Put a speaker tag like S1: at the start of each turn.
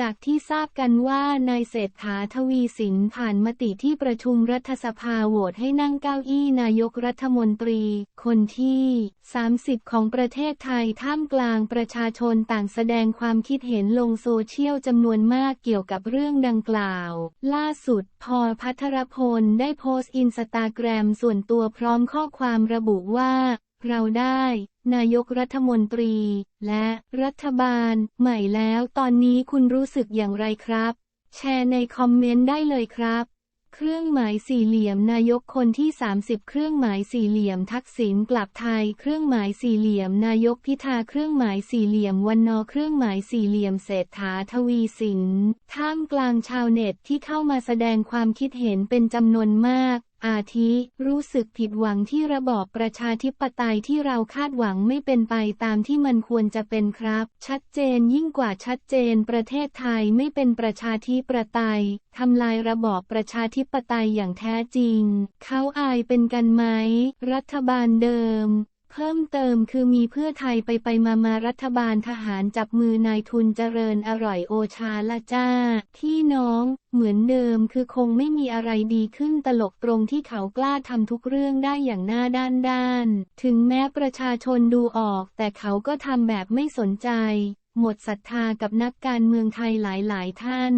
S1: จากที่ทราบกันว่านายเศรษฐาทวีสินผ่านมติที่ประชุมรัฐสภาโหวตให้นั่งเก้าอี้นายกรัฐมนตรี คนที่ 30 ของประเทศไทยท่ามกลางประชาชนต่างแสดงความคิดเห็นลงโซเชียลจำนวนมากเกี่ยวกับเรื่องดังกล่าว ล่าสุด พอพัทรพลได้โพสต์อินสตาแกรมส่วนตัวพร้อมข้อความระบุว่า เราได้ นายกรัฐมนตรี และรัฐบาล ใหม่แล้วตอนนี้คุณรู้สึกอย่างไรครับ แชร์ในคอมเมนต์ได้เลยครับ เครื่องหมายสี่เหลี่ยมนายกคนที่ 30 เครื่องหมายสี่เหลี่ยมทักษิณกลับไทย เครื่องหมายสี่เหลี่ยม นายกพิธาเครื่องหมายสี่เหลี่ยมวันนอเครื่องหมายสี่เหลี่ยมเศรษฐาทวีสินท่ามกลางชาวเน็ตที่เข้ามาแสดงความคิดเห็นเป็นจำนวนมาก อาทิ รู้สึกผิดหวังที่ระบอบประชาธิปไตยที่เราคาดหวังไม่เป็นไปตามที่มันควรจะเป็นครับ ชัดเจนยิ่งกว่าชัดเจนประเทศไทยไม่เป็นประชาธิปไตยทำลายระบอบประชาธิปไตยอย่างแท้จริง เขาอายเป็นกันไหม รัฐบาลเดิม พิ่มเติมคือมีเพื่อไทยไปไปมามารัฐบาลทหารจับมือนายทุนเจริญอร่อยโอชาละจ้า ที่น้องเหมือนเดิมคือคงไม่มีอะไรดีขึ้นตลกตรงที่เขากล้าทำทุกเรื่องได้อย่างหน้าด้านด้าน ถึงแม้ประชาชนดูออก แต่เขาก็ทำแบบไม่สนใจ หมดศรัทธากับนักการเมืองไทยหลายๆ ท่าน